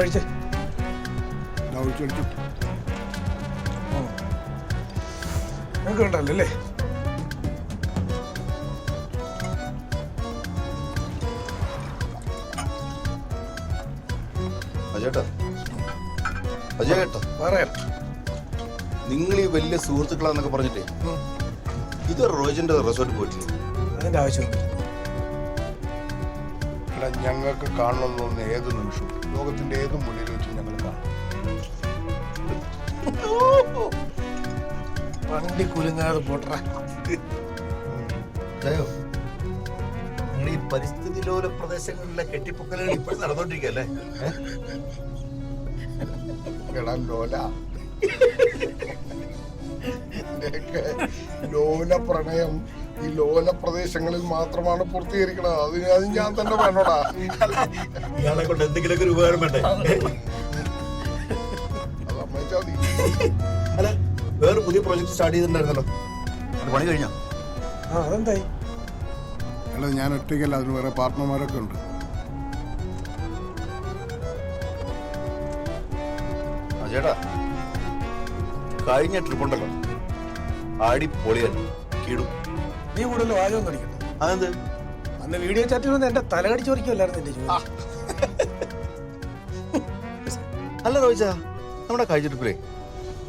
കഴിച്ചേ. ഒഴിച്ച് ഒഴിച്ച്. നിങ്ങൾക്ക് ഉണ്ടല്ലോ അല്ലേ? അജേട്ടാ. അജയേട്ടാ പറയാം നിങ്ങൾ ഈ വലിയ സുഹൃത്തുക്കളാന്നൊക്കെ പറഞ്ഞിട്ടേ ഇത് റോജന്റെ റിസോർട്ട് പോയിട്ടില്ല? അതിന്റെ ആവശ്യമൊന്നും എടാ ഞങ്ങൾക്ക് കാണണമെന്ന് തോന്നുന്ന ഏത് നിമിഷവും. ലോകത്തിന്റെ ഏത് മുന്നിൽ വെച്ച് ഞങ്ങൾ കാണും? വണ്ടി കുലുങ്ങാതെ പോട്ടറ നിങ്ങൾ ഈ പരിസ്ഥിതി ലോല പ്രദേശങ്ങളിലെ കെട്ടിപ്പൊക്കലുകൾ ഇപ്പോഴും നടന്നുകൊണ്ടിരിക്കല്ലേ എടാ ലോല. ലോല പ്രണയം ഈ ലോല പ്രദേശങ്ങളിൽ മാത്രമാണ് പൂർത്തീകരിക്കണത്. അത് അത് ഞാൻ തന്നെ വേണോടാ ഇയാളെ കൊണ്ട് എന്തെങ്കിലുമൊക്കെ ഒരു ഉപകാരം വേണ്ടേ? അത് അമ്മച്ചാ മതി. അല്ല വേറെ പുതിയ പ്രോജക്റ്റ് സ്റ്റാർട്ട് ചെയ്തിട്ടുണ്ടായിരുന്നല്ലോ. പണി കഴിഞ്ഞോ? ആ അതെന്തായി? അല്ല ഞാൻ ഒറ്റയ്ക്കല്ല അതിന് വേറെ പാർട്ട്ണർമാരൊക്കെ ഉണ്ട്. ചേട്ടാ കഴിഞ്ഞ ട്രിപ്പ് ഉണ്ടല്ലോ. ആടി പൊളിയൻ കിടും. നീ കൂടുതൽ വാചകം കടിക്കണ്ട അതെന്ത്? അന്ന് വീഡിയോ ചാറ്റിൽ വന്ന് എന്റെ തല കടിച്ചു പറിക്കുമല്ലായിരുന്നു എന്റെ ജോലി അല്ല റോജ നമ്മുടെ കഴിഞ്ഞ ട്രിപ്പിലേ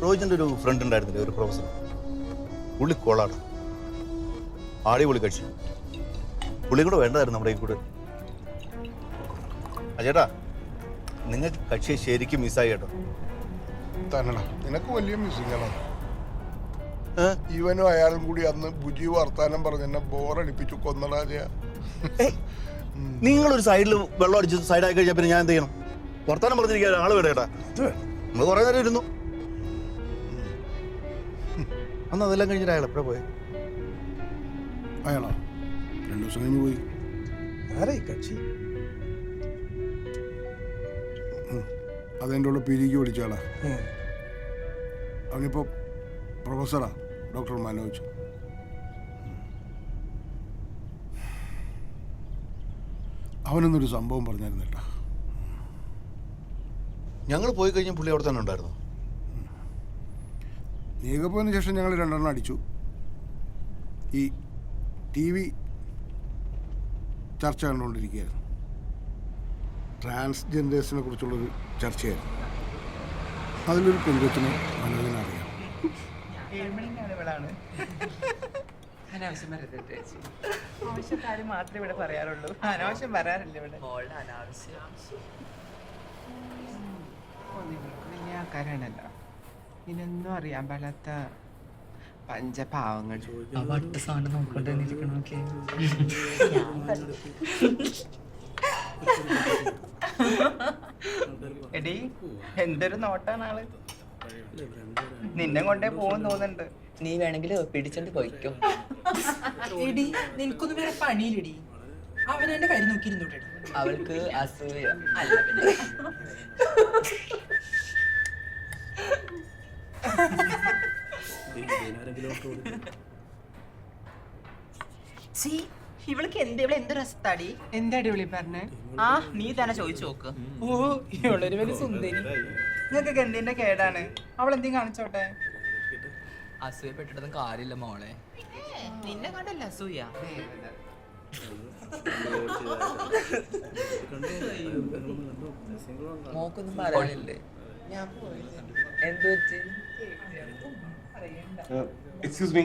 റോജന്റെ ഒരു ഫ്രണ്ട് ഉണ്ടായിരുന്നില്ലേ ഒരു പ്രൊഫസർ പുള്ളി കോളാണ്. ആടി പുള്ളി കഴിച്ചു പുള്ളി കൂടെ വേണ്ടതായിരുന്നു നമ്മുടെ ഈ കൂടെ. അജേട്ടാ നിങ്ങൾക്ക് കക്ഷിയെ ശരിക്കും മിസ്സായി കേട്ടോ. തന്നെ നിനക്ക് വലിയ ഏ? ഇവനും അയാളും കൂടി അന്ന് ബുജി വർത്താനം പറഞ്ഞ എന്നെ ബോറടിപ്പിച്ചു കൊന്നടാ ചെയ്യാ. നിങ്ങളൊരു സൈഡിൽ വെള്ളം അടിച്ച് സൈഡായി കഴിഞ്ഞാൽ പിന്നെ ഞാൻ എന്ത് ചെയ്യണം? വർത്താനം പറഞ്ഞിരിക്കാൻ ആൾ വേണ്ട ചേട്ടാ ഇത് നമ്മൾ കുറേ നേരം ഇരുന്നു. അന്ന് അതെല്ലാം കഴിഞ്ഞിട്ട് അയാൾ എപ്പോഴാ പോയി? അയാളോ. രണ്ടു ദിവസം കഴിഞ്ഞ് പോയി. ആരാ ഈ കക്ഷി? അതെന്റെ ഉള്ള പിരിക്ക് പഠിച്ചാളാ. അവനിപ്പോ പ്രൊഫസറാ. ഡോക്ടർ മനോജ് അവനൊന്നൊരു സംഭവം പറഞ്ഞായിരുന്നു കേട്ടാ ഞങ്ങൾ പോയി കഴിഞ്ഞാൽ പുള്ളി അവിടെ തന്നെ ഉണ്ടായിരുന്നു. നീക പോയതിനു ശേഷം ഞങ്ങൾ രണ്ടെണ്ണം അടിച്ചു. ഈ ടി വി ചർച്ച കണ്ടുകൊണ്ടിരിക്കുകയായിരുന്നു. ട്രാൻസ്ജെൻഡേഴ്സിനെ കുറിച്ചുള്ളൊരു ചർച്ചയായിരുന്നു. അതിലൊരു പെൺകുട്ടിനെ മനോജിനെ ഇവളാണ് അനാവശ്യം ആവശ്യക്കാര് മാത്രമേ ഇവിടെ പറയാറുള്ളൂ. അനാവശ്യം പറയാറില്ല ഇവിടെ. വലിയ ആൾക്കാരാണല്ലോ. ഇതിനൊന്നും അറിയാൻ പാടാത്ത പഞ്ചപാവങ്ങൾ. എടി എന്തൊരു നോട്ടാണ് ആൾ. നിന്നെ കൊണ്ടേ പോകും തോന്നുന്നുണ്ട്. നീ വേണമെങ്കിൽ പിടിച്ചോണ്ട് പോയിക്കോ. എടി നിനക്കൊന്നും വേറെ പണിയിലിടി അവൻ എന്റെ കരി നോക്കിയിരുന്നോട്ടെ അവൾക്ക് അസൂയ. അല്ല പിന്നെ. സി ഇവൾക്ക് എന്ത് ഇവളെ എന്ത് രസത്താടി എന്താടി വിളി പറഞ്ഞേ? ആ നീ തന്നെ ചോദിച്ചു നോക്ക്. ഓ ഇവളൊരു വലിയ സുന്ദരി. നിങ്ങൾക്ക് എന്തിന്റെ കേടാണ്? അവൾ എന്തെങ്കിലും കാണിച്ചോട്ടെ? അസൂയപ്പെട്ടിട്ടൊന്നും കാര്യമില്ല മോളെ. നിന്നെ കണ്ടല്ല അസൂയ? മോക്കൊന്നും പറയാനില്ലേ? എന്ത് പറ്റി? എക്സ്ക്യൂസ് മീ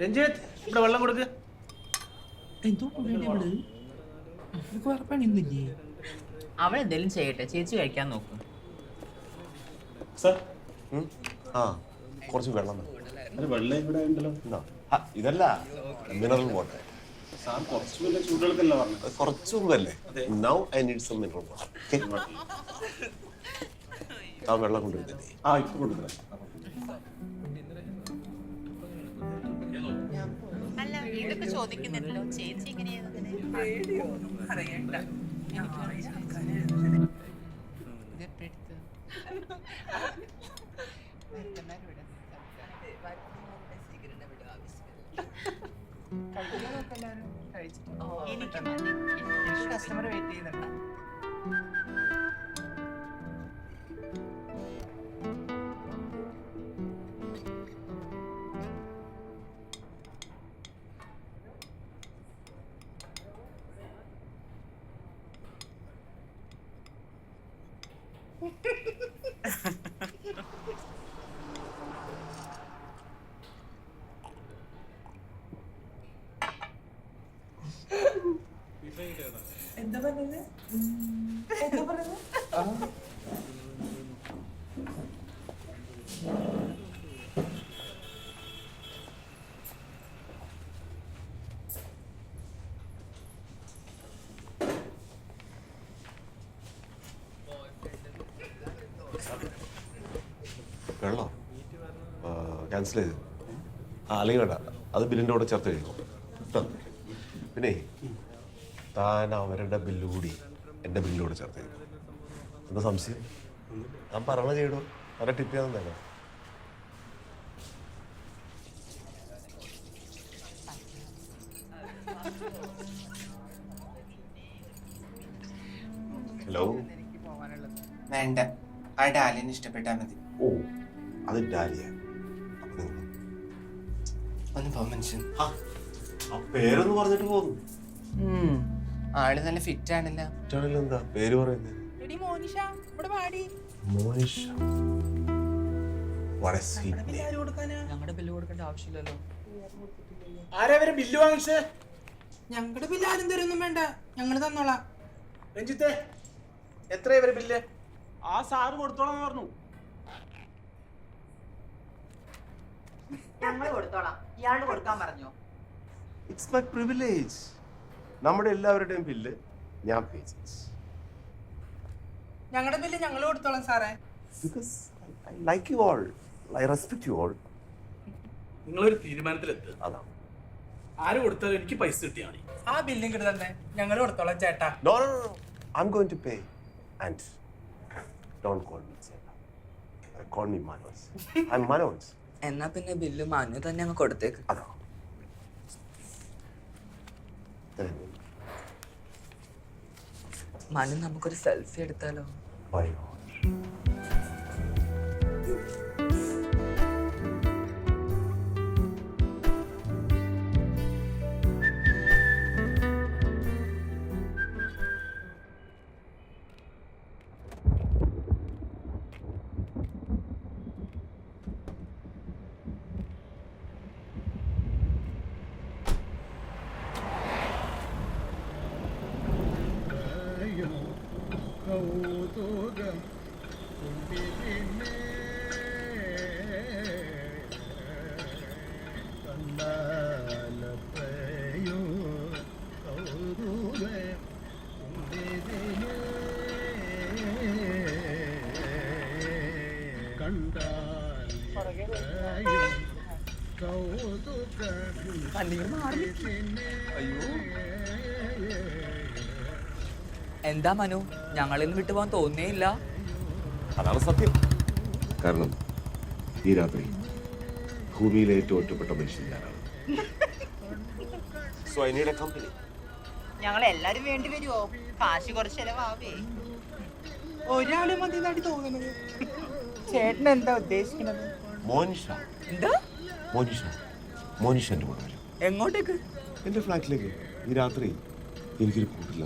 രഞ്ജിത്ത് ഇവിടെ വെള്ളം കൊടുക്ക്. എന്തോ നിനക്ക് വേറെ പണിയൊന്നുമില്ലേ അവൾ എന്തെങ്കിലും ചെയ്യട്ടെ. ചേച്ചി കഴിക്കാൻ നോക്കും. സാർ. ആ കുറച്ച് വെള്ളം. അത് വെള്ളം ഇവിടെ ഉണ്ടല്ലോ. ആ, ഇതല്ല. മിനറൽ വാട്ടർ സാർ കുറച്ച് വലിയ ചൂടുകൾക്കല്ല പറഞ്ഞത്? കുറച്ച് മുമ്പല്ലേ now I need some mineral water ആ വെള്ളം കൊണ്ടുവരുന്നില്ലേ ആ ഇപ്പൊ കൊടുക്കണം അല്ല ഇതൊക്കെ ചോദിക്കുന്നുണ്ടല്ലോ. ചേച്ചി എങ്ങനെയാണ് കഴിച്ചിട്ട് എനിക്ക് കസ്റ്റമർ വെയിറ്റ് ചെയ്യുന്നുണ്ട്? എന്താ ക്യാൻസൽ ചെയ്ത്. ആ അല്ലെങ്കിൽ വേണ്ട. അത് ബില്ലിന്റെ കൂടെ ചേർത്ത് കഴിക്കും പിന്നെ താൻ അവരുടെ ബില്ലുകൂടി എന്റെ ബില്ലിന്റെ ചേർത്തേക്കും. ചേർത്ത് എന്താ സംശയം? ഞാൻ പറഞ്ഞ ചെയ്തു അവരെ ടിപ്പ് ചെയ്യാൻ തന്നെ ഹലോ? വേണ്ട. ആ ഡാലിന് ഇഷ്ടപ്പെട്ടാൽ മതി. ഓ അത് ഡാലിയ. ഒന്ന് പോ മനുഷ്യൻ. ആ ആ പേരൊന്ന് പറഞ്ഞിട്ട് പോകുന്നു ആൾ നല്ല ഫിറ്റ് ആണല്ലോ. കുറ്റാണെങ്കിൽ എന്താ പേര് പറയുന്നത് എടി മോനിഷ ഇവിടെ പാടി. Monisha. What a sweet name. ഞങ്ങളുടെ ബില്ല് കൊടുക്കേണ്ട ആവശ്യമില്ലല്ലോ. ആരാ വരെ ബില്ല് വാങ്ങിച്ചേ? ഞങ്ങളുടെ ബില്ല് ആരും തരൊന്നും വേണ്ട. ഞങ്ങൾ തന്നോളാം. രഞ്ജിത്തെ എത്ര ഇവരെ ബില്ല് ആ സാറ് കൊടുത്തോളാം പറഞ്ഞു. ഞങ്ങൾ കൊടുത്തോളാം. ഇയാൾ കൊടുക്കാൻ പറഞ്ഞോ? It's my privilege. നമ്മുടെ എല്ലാവരുടെയും ബില്ല് ഞാൻ പേ ചെയ്തു ഞങ്ങളുടെ ബില്ല് ഞങ്ങൾ കൊടുത്തോളാം സാറേ. Because I like you all I respect you all നിങ്ങളൊരു തീരുമാനത്തിലെത്തുക. അതാണ് ആര് കൊടുത്താലും എനിക്ക് പൈസ കിട്ടിയാണ് ആ ബില്ലും കിട്ടി തന്നെ. ഞങ്ങൾ കൊടുത്തോളാം ചേട്ടാ. No no no I am going to pay and don't call me ചേട്ടാ. Call me Manoj I am Manoj എന്നാ പിന്നെ ബില്ല് മനു തന്നെ അങ്ങ് കൊടുത്തേക്ക്. അതാ. മനു നമുക്കൊരു സെൽഫി എടുത്താലോ? Why എന്താ മനു? ഞങ്ങളിന്ന് വിട്ടു പോകാൻ തോന്നിയില്ല. അതാണ് സത്യം. കാരണം ഈ രാത്രി ഭൂമിയിലെ ഏറ്റവും ഒറ്റപ്പെട്ട മനുഷ്യൻ ഞാനാണ്. So I need a company ഞങ്ങൾ എല്ലാരും വേണ്ടി വരുമോ കാശ് കുറച്ച് ചെലവാവേ. ഒരാളും മതി തോന്നുന്നത്. ചേട്ടൻ എന്താ ഉദ്ദേശിക്കുന്നത്? മോനിഷ. എന്താ? മോനിഷ. മോനിഷ എന്റെ കൂടെ വരും. എങ്ങോട്ടേക്ക്? എന്റെ ഫ്ലാറ്റിലേക്ക്. ഈ രാത്രി എനിക്കൊരു കൂട്ടില്ല.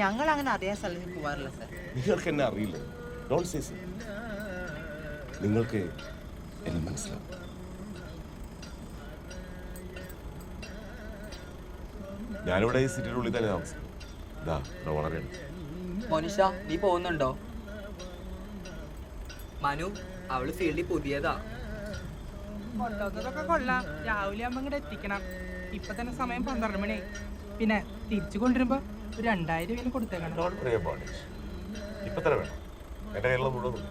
ഞങ്ങൾ അങ്ങനെ അറിയാൻ സ്ഥലത്ത് പോവാറില്ല സർ. നിങ്ങൾക്ക് എന്നെ അറിയില്ല. ഡോണ്ട് സേ സോ നിങ്ങൾക്ക് എന്നെ മനസ്സിലാവും. ഞാനിവിടെ ഈ സിറ്റിയുടെ ഉള്ളിൽ തന്നെ താമസിക്കും ഇതാ ഇവിടെ വളരെ മോനിഷ നീ പോകുന്നുണ്ടോ? മനു അവൾ ഫീൽഡിൽ പുതിയതാ. കൊല്ലാത്തതൊക്കെ കൊള്ളാം. രാവിലെ ആകുമ്പോ ഇങ്ങോട്ട് എത്തിക്കണം. ഇപ്പൊ തന്നെ സമയം പന്ത്രണ്ട് മണി പിന്നെ തിരിച്ചു കൊണ്ടുവരുമ്പോ ഒരു രണ്ടായിരം രൂപ കൊടുത്തേക്കണം. ഇപ്പൊ തന്നെ വേണം? എന്റെ കയ്യിലുള്ള മുഴുവൻ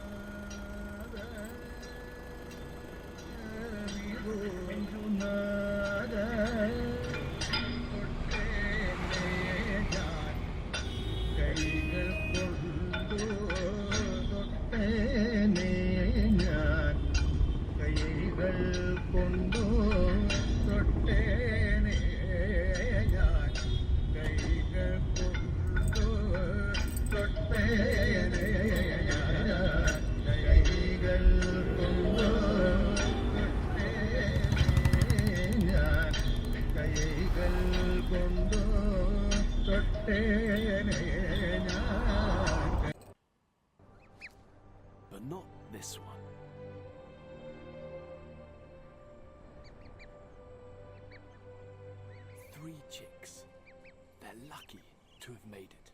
made it.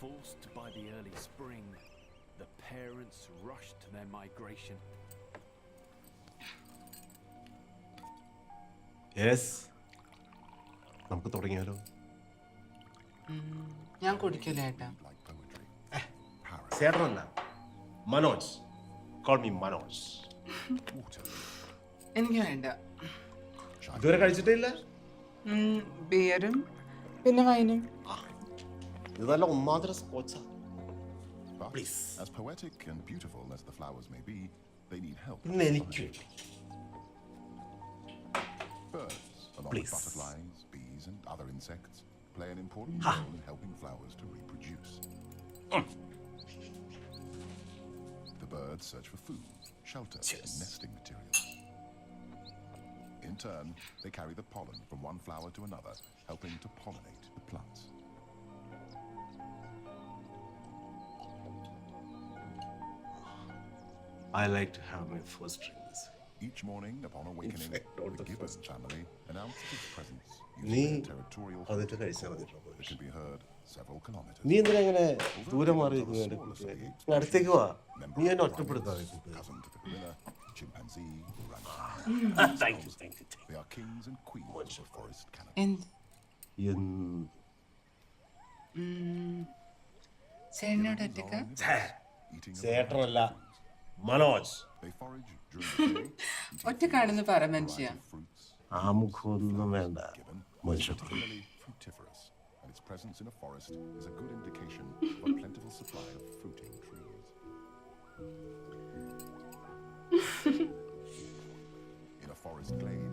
Forced by the early spring, the parents rushed to their migration. Yes. നമുക്ക് തുടങ്ങിയാലോ ഞാൻ കുടിക്കില്ല ഏട്ടാ ചേട്ടനല്ല മനോജ് കോൾ മീ മനോജ് എനിക്ക് വേണ്ട ഇതുവരെ കഴിച്ചിട്ടില്ല ബിയറും പിന്നെ വൈനും ഇത് നല്ല ഒന്നാന്തര സ്കോച്ചാ But as poetic and beautiful as the flowers may be, they need help. ഇന്ന് എനിക്ക് വേണ്ടി Birds, along Please. with butterflies, bees, and other insects, play an important role in helping flowers to reproduce. The birds search for food, shelter, and nesting materials. In turn, they carry the pollen from one flower to another, helping to pollinate the plants. I like to have my first drink. Each morning, upon awakening, the Gibbons family announced its presence using their territorial that could be heard several kilometers. നീ എന്തിനാ ഇങ്ങനെ ദൂരെ മാറി നിൽക്കുന്നത് അടുത്തേക്ക് വാ നീ എന്നെ ഒറ്റപ്പെടുത്താതെ chimpanzee, orangutan. Thank you thank you They are kings and queens of the forest canopy. എന്ത് mm. ചേട്ടനോട് ഒറ്റക്ക in ചേട്ടനല്ല. മനോജ് ഒറ്റക്കാണെന്ന് പറ മനുഷ്യ ആമുഖമൊന്നും വേണ്ട മനുഷ്യ its presence in a forest is a good indication of a plentiful supply of fruiting trees. in a forest glade,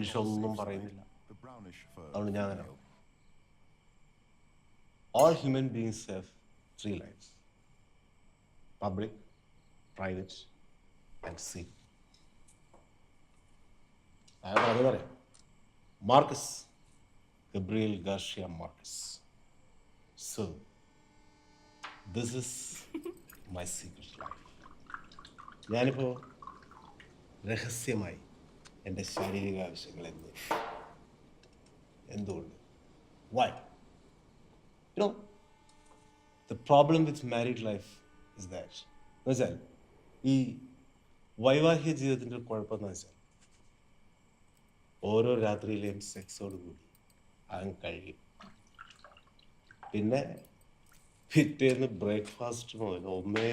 മനുഷ്യ ഒന്നും പറയുന്നില്ല. അതുകൊണ്ട് ഞാൻ അങ്ങനെ all human beings have three life public private and see അയാൾ അത് പറയാം Marquez. Gabriel Garcia Marquez. So this is my secret life ഞാനിപ്പോൾ രഹസ്യമായി എന്റെ ശാരീരിക ആവശ്യങ്ങൾ എന്ന് എന്തുകൊണ്ട്? Why you know the problem with with life is that എന്ന് വെച്ചാൽ ഈ വൈവാഹിക ജീവിതത്തിന്റെ ഒരു കുഴപ്പമെന്ന് വെച്ചാൽ ഓരോ രാത്രിയിലെയും സെക്സോട് കൂടി അങ്ങ് കഴിയും. പിന്നെ പിറ്റേന്ന് ബ്രേക്ക്ഫാസ്റ്റ് മുതൽ ഒന്നേ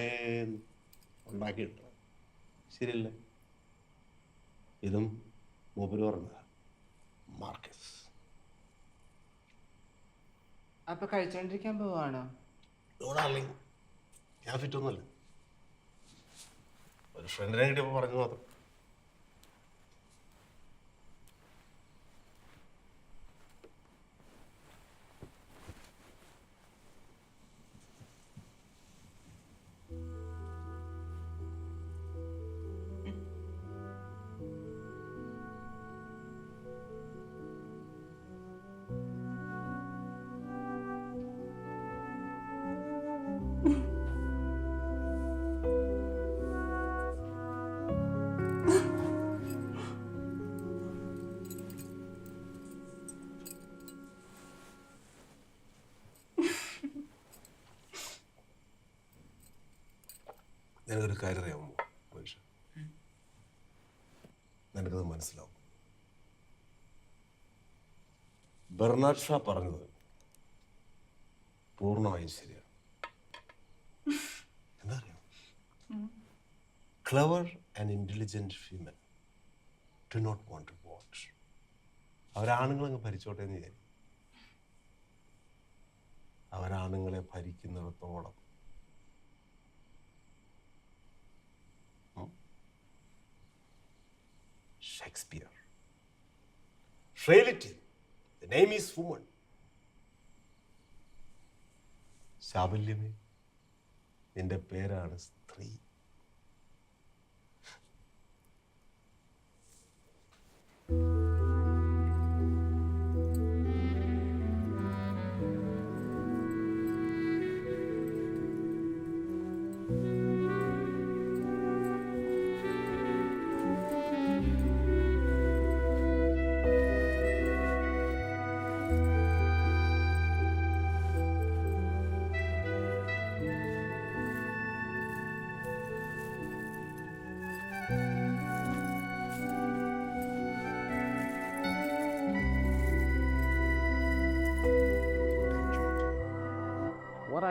ഉണ്ടാക്കിയിട്ടുണ്ട് ശരിയല്ലേ? ഇതും മൂപ്പര് പറഞ്ഞ മാർക്കസ്. അപ്പൊ കഴിച്ചോണ്ടിരിക്കാൻ പോവാണോ? ഞാൻ ഫിറ്റൊന്നുമല്ല ഒരു ഫ്രണ്ടിനെ കിട്ടിയപ്പോൾ പറഞ്ഞു മാത്രം. നിനക്കൊരു കാര്യം അറിയാമോ മനുഷ്യ നിനക്കത് മനസ്സിലാവും. ബെർണാഡ് ഷാ പറഞ്ഞത് പൂർണമായും ശരിയാണ് എന്താ അറിയാം clever and intelligent female to not won't to watch അവരാണുങ്ങളങ്ങ് ഭരിച്ചോട്ടെ എന്ന് വിചാരിക്കും. അവരാണുങ്ങളെ ഭരിക്കുന്നിടത്തോളം Shakespeare reality the name is woman ശാബല്യമേ നിന്റെ പേരാണ് സ്ത്രീ.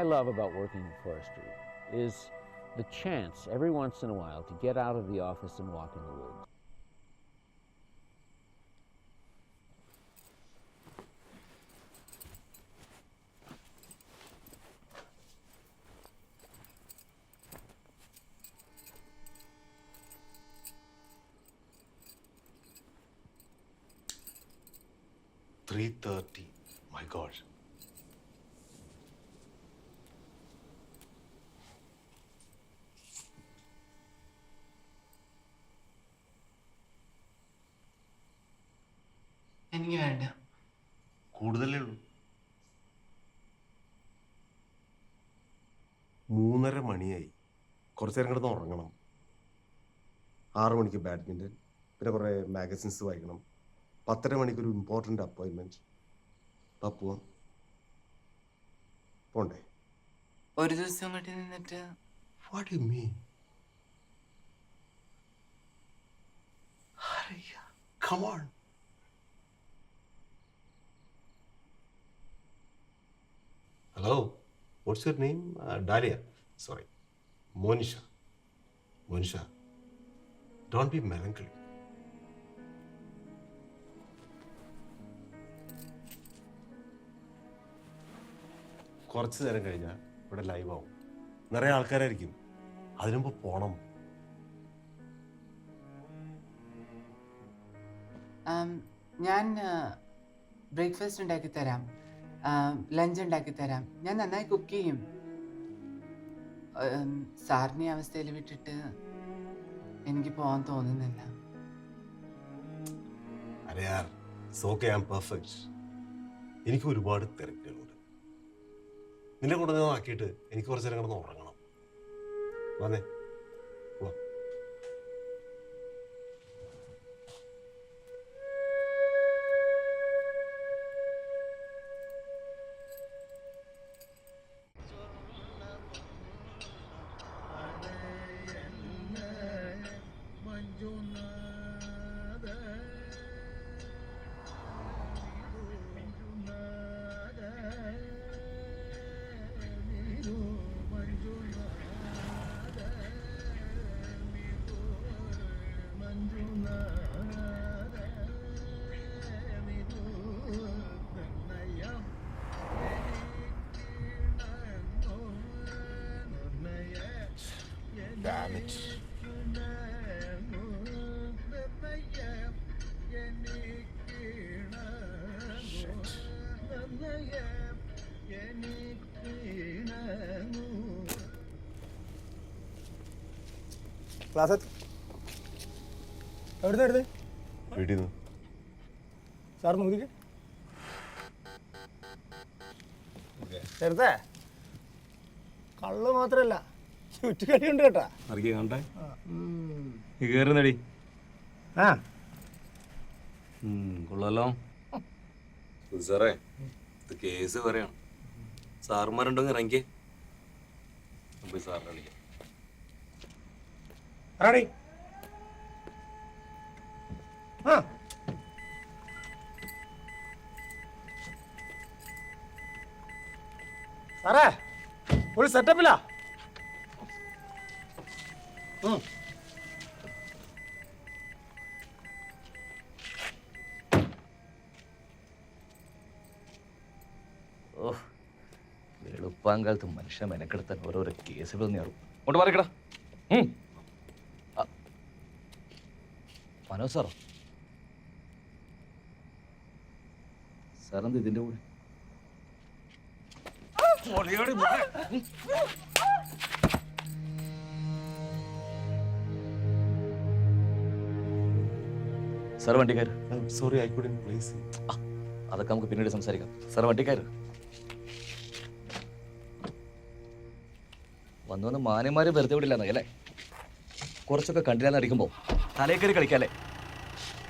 Love about working in forestry is the chance every once in a while to get out of the office and walk in the woods. കുറച്ചു നേരം കിടന്ന് ഉറങ്ങണം ആറ് മണിക്ക് ബാഡ്മിന്റൺ പിന്നെ കുറേ മാഗസിൻസ് വായിക്കണം പത്തര മണിക്ക് ഒരു ഇമ്പോർട്ടന്റ് അപ്പോയിൻമെന്റ് പോവാം പോണ്ടേ ഒരു ദിവസം കൂടി നിന്നിട്ട് what you mean Come on. Hello, what's your name? Uh, Dalia. Sorry. Monisha. Monisha don't be melancholy കുറച്ച് നേരം കഴിഞ്ഞാൽ ഇവിടെ ലൈവ് ആവും. നിറയെ ആൾക്കാരായിരിക്കും. അതിനുമ്പ് പോണം. ഞാൻ ബ്രേക്ക്ഫാസ്റ്റ് ഉണ്ടാക്കി തരാം. ലഞ്ച് ഉണ്ടാക്കി തരാം. ഞാൻ നന്നായി കുക്ക് ചെയ്യും. സാറിനെ അവസ്ഥയിൽ വിട്ടിട്ട് എനിക്ക് പോകാൻ തോന്നുന്നില്ല. എനിക്ക് ഒരുപാട് തിരക്കുകളുണ്ട്. നിന്നെ ഞാൻ എനിക്ക് കുറച്ചു നേരം കിടന്ന് ഉറങ്ങണം. വന്നേ. Damn it. ക്ലാസ് എവിടുന്ന് എടുത്ത് വീട്ടിൽ നിന്ന് സാർ നോക്കിക്കേ ചെറുതേ കള്ള് മാത്രല്ല. ചുറ്റുകടി ഉണ്ട് കേട്ടാ കണ്ടേ? കയറുന്നടി ആ. കൊള്ളാലോ. സാറേ ഇത് കേസ് പറയാണ്. സാറുമാരുണ്ടോ ഇറങ്ങിയേ പോയി സാറിനെ വിളിക്കാം. റെഡി ആ. സാറേ ഒരു സെറ്റപ്പില്ല ഓ വെളുപ്പാങ്കാലത്ത് മനുഷ്യ മെനക്കെടുത്താൻ ഓരോരോ കേസുകൾ നേറും കൊണ്ട് മാറിക്കടാ. മനോജ് സാറോ? സാറെന്ത് ഇതിന്റെ കൂടെ? സാർ വണ്ടിക്കാർ സോറി ഐ കുഡൻ പ്ലീസ് അതൊക്കെ നമുക്ക് പിന്നീട് സംസാരിക്കാം. സാർ വണ്ടിക്കാർ വന്നു വന്ന് മാന്യന്മാരെ വെറുതെ വിടില്ലെന്ന് അല്ലേ? കുറച്ചൊക്കെ കണ്ടില്ലാന്ന് അടിക്കുമ്പോൾ തലേ കയറി കളിക്കാല്ലേ?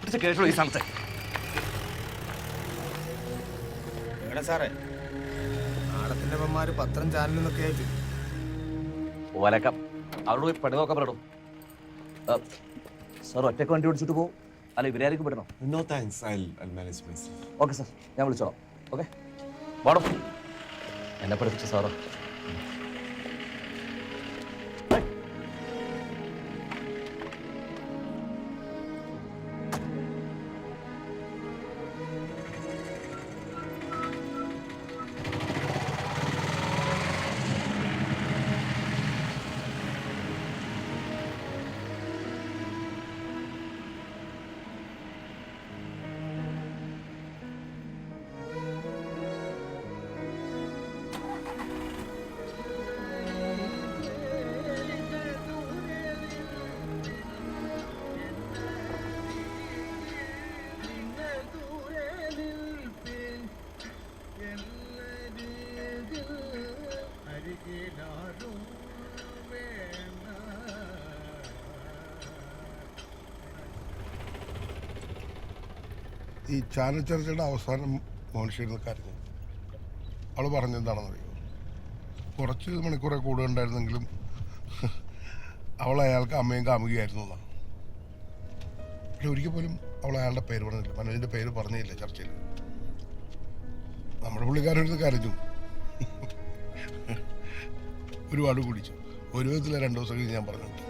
പിടിച്ച് കേട്ടോ ഈ സ്ഥലത്തെ എടാ സാറേ നാളത്തിന്റെ അമ്മമാര് പത്രം ചാനലിന്നൊക്കെ ആയിട്ട്. ഓലക്കാം അവിടെ പോയി പണി നോക്കാൻ പറയണോ സാർ ഒറ്റയ്ക്ക് വണ്ടി ഓടിച്ചിട്ട് പോകും അല്ല ഇവരായിരിക്കും പെടണം no thanks I I manage myself okay sir ഞാൻ വിളിച്ചോളാം. ഓക്കെ വാടോ. എന്നെ പഠിപ്പിച്ച സാറോ? ഈ ചാനൽ ചർച്ചയുടെ അവസാനം മോഹൻഷിയുടെ കരഞ്ഞു. അവൾ പറഞ്ഞെന്താണെന്ന് അറിയുമോ കുറച്ച് മണിക്കൂറെ കൂടുതൽ ഉണ്ടായിരുന്നെങ്കിലും അവൾ അയാൾക്ക് അമ്മയും കാമുകയായിരുന്നു എന്നാണ് പക്ഷെ ഒരിക്കൽ പോലും അവൾ അയാളുടെ പേര് പറഞ്ഞില്ല. മനോജിന്റെ പേര് പറഞ്ഞില്ല ചർച്ചയിൽ. നമ്മുടെ പുള്ളിക്കാരൊരു കരഞ്ഞു. ഒരുപാട് കുടിച്ചു. ഒരു വിധത്തിലെ രണ്ടു ദിവസം കഴിഞ്ഞ് ഞാൻ പറഞ്ഞിട്ട്